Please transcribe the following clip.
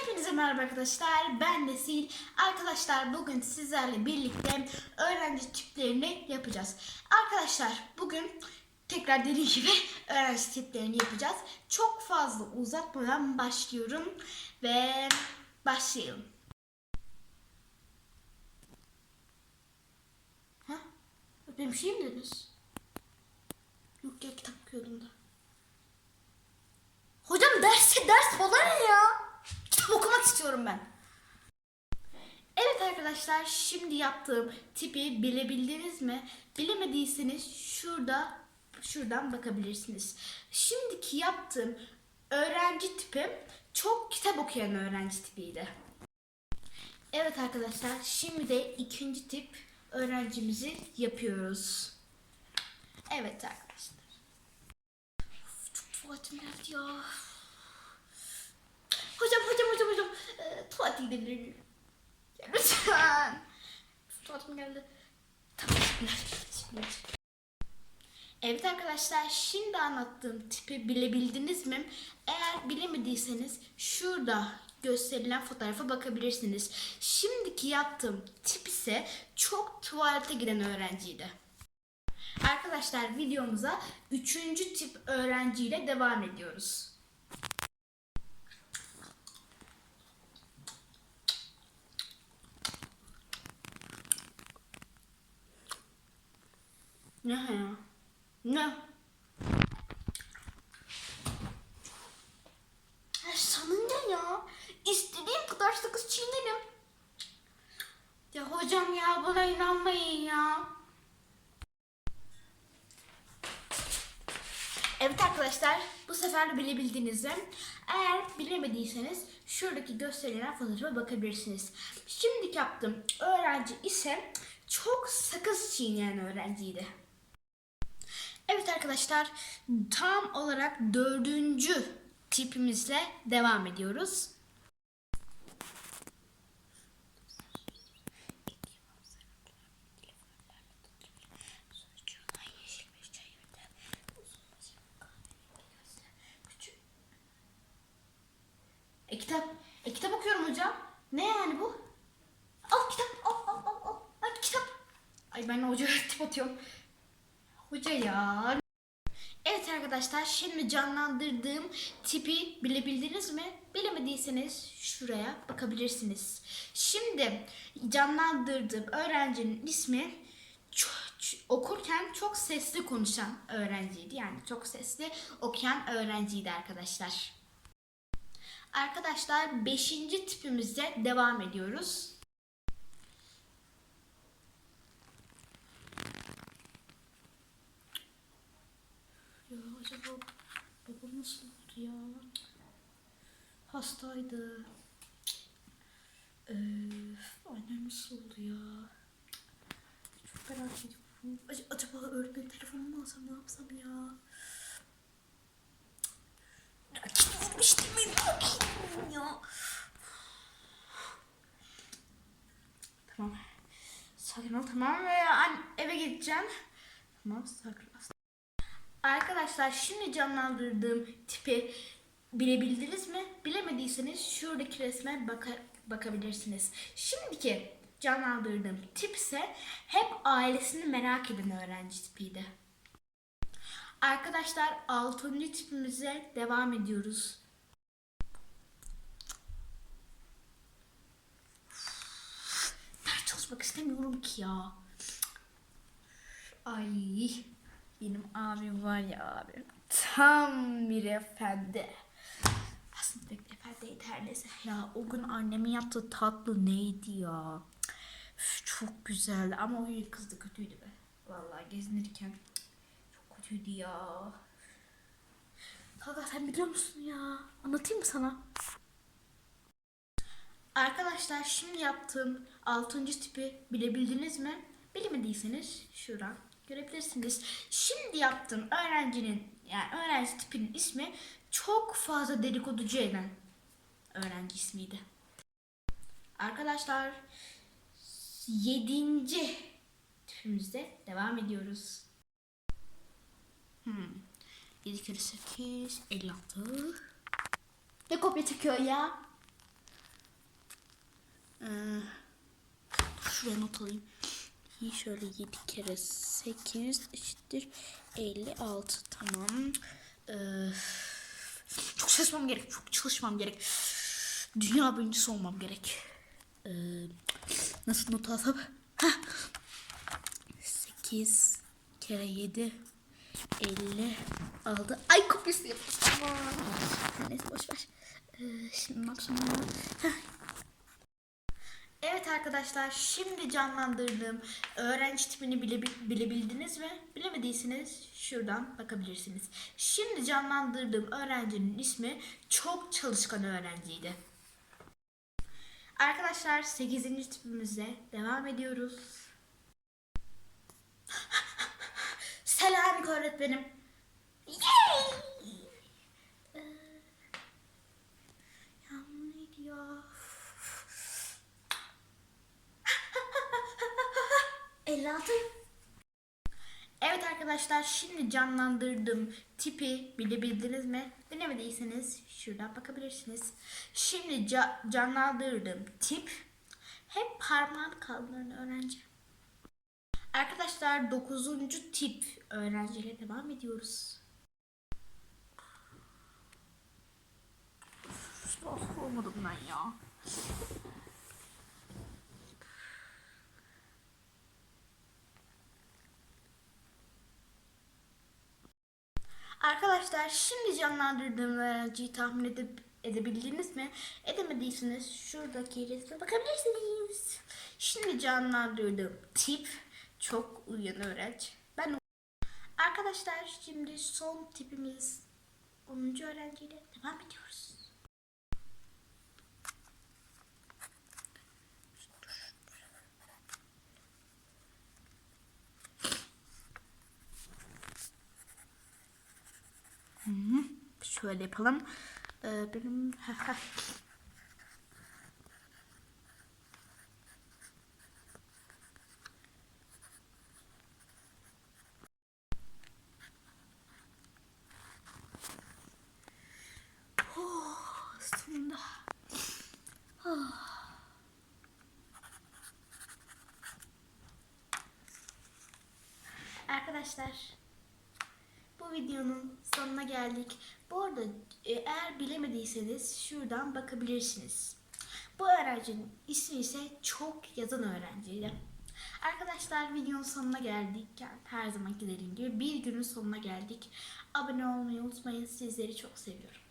Hepinize merhaba arkadaşlar. Ben Nesil. Arkadaşlar bugün sizlerle birlikte öğrenci tiplerini yapacağız. Arkadaşlar bugün tekrar dediğim gibi öğrenci tiplerini yapacağız. Çok fazla uzatmadan başlıyorum ve başlayalım. Ha? Benim şey mi dediniz? Yok ya kitap okuyordum da. Hocam derse ders falan ne ya? Kitap okumak istiyorum ben. Evet arkadaşlar şimdi yaptığım tipi bilebildiniz mi? Bilemediyseniz şurada şuradan bakabilirsiniz. Şimdiki yaptığım öğrenci tipi çok kitap okuyan öğrenci tipiydi. Evet arkadaşlar şimdi de ikinci tip öğrencimizi yapıyoruz. Evet arkadaşlar. Of, çok tuvaletim geldi ya. Hocam hocam hocam hocam. Miyim? Ya lütfen. Tuvaletim geldi. Tamam. Evet arkadaşlar şimdi anlattığım tipi bilebildiniz mi? Eğer bilemediyseniz şurada gösterilen fotoğrafa bakabilirsiniz. Şimdiki yaptığım tip ise çok tuvalete giden öğrenciydi. Arkadaşlar videomuza üçüncü tip öğrenciyle devam ediyoruz. Ne ya? Ne? Sana ne ya? İstediğim kadar sakız çiğnerim. Ya hocam ya bana inanmayın ya. Evet arkadaşlar bu sefer bilebildiniz mi? Eğer bilemediyseniz şuradaki gösterilen fotoğrafa bakabilirsiniz. Şimdiki yaptığım öğrenci ise çok sakız çiğneyen öğrenciydi. Evet arkadaşlar tam olarak dördüncü tipimizle devam ediyoruz. E kitap, e kitap okuyorum hocam. Ne yani bu? Al kitap, al al al al. Hadi kitap. Ay ben hocaya tip atıyorum. Hoca ya. Evet arkadaşlar şimdi canlandırdığım tipi bilebildiniz mi? Bilemediyseniz şuraya bakabilirsiniz. Şimdi canlandırdığım öğrencinin ismi okurken çok sesli konuşan öğrenciydi. Yani çok sesli okuyan öğrenciydi arkadaşlar. Arkadaşlar 5. tipimizde devam ediyoruz. Ya acaba babam nasıl ya? Hastaydı. Öf, annem nasıl oldu ya? Çok merak ediyorum. Ac- Acaba öğretmenin telefonunu mu alsam ne yapsam ya? Ya gitmemiştim mi? Bakayım ya. Tamam. Sakin ol tamam ve an eve gideceğim. Tamam sakin. Arkadaşlar şimdi canlandırdığım tipi bilebildiniz mi? Bilemediyseniz şuradaki resme baka- bakabilirsiniz. Şimdiki canlandırdığım tip ise hep ailesini merak eden öğrenci tipiydi. Arkadaşlar 6. tipimize devam ediyoruz. Ders çalışmak istemiyorum ki ya. Ay benim abim var ya abim. Tam bir efendi. Aslında pek efendiydi her neyse. Ya o gün annemin yaptığı tatlı neydi ya? Üf, çok güzeldi ama o gün kızdı kötüydü be. Vallahi gezinirken çok kötüydü ya. Kanka sen biliyor musun ya? Anlatayım mı sana? Arkadaşlar şimdi yaptığım 6. tipi bilebildiniz mi? Bilemediyseniz şuradan görebilirsiniz. Şimdi yaptığım öğrencinin yani öğrenci tipinin ismi çok fazla dedikoducu eden öğrenci ismiydi. Arkadaşlar 7. tipimizde devam ediyoruz. Hmm. 7 kere 8 56 Ne kopya çekiyor ya? Ee, şuraya not alayım. İyi şöyle 7 kere 8 eşittir 56 tamam. Ee, çok çalışmam gerek. Çok çalışmam gerek. Dünya birincisi olmam gerek. Ee, nasıl not alsam? Heh. 8 kere 7 50 aldı. Ay kopyası yaptım. Neyse boş ver. Ee, şimdi ne yapsam ya? Heh. Arkadaşlar şimdi canlandırdığım öğrenci tipini bile, bilebildiniz mi? Bilemediyseniz şuradan bakabilirsiniz. Şimdi canlandırdığım öğrencinin ismi çok çalışkan öğrenciydi. Arkadaşlar 8. tipimize devam ediyoruz. Selamünaleyküm öğretmenim. Yay! Ee, ya neydi ya? 56. Evet arkadaşlar şimdi canlandırdığım tipi bilebildiniz mi? Bilemediyseniz şuradan bakabilirsiniz. Şimdi ca- canlandırdığım tip hep parmağını kaldıran öğrenci. Arkadaşlar 9. tip öğrenciyle devam ediyoruz. Oh, olmadı bundan ya. Arkadaşlar şimdi canlandırdığım öğrenciyi tahmin edip edebildiniz mi? Edemediyseniz şuradaki resme bakabilirsiniz. Şimdi canlandırdığım tip çok uyuyan öğrenci. Ben Arkadaşlar şimdi son tipimiz 10. öğrenciyle devam ediyoruz. Şöyle yapalım. Ee, benim Oh, sonunda. Ah. Arkadaşlar bu videonun sonuna geldik. Bu arada e, eğer bilemediyseniz şuradan bakabilirsiniz. Bu öğrencinin ismi ise çok yazan öğrenciydi. Arkadaşlar videonun sonuna geldik. Yani her zamanki dediğim gibi bir günün sonuna geldik. Abone olmayı unutmayın. Sizleri çok seviyorum.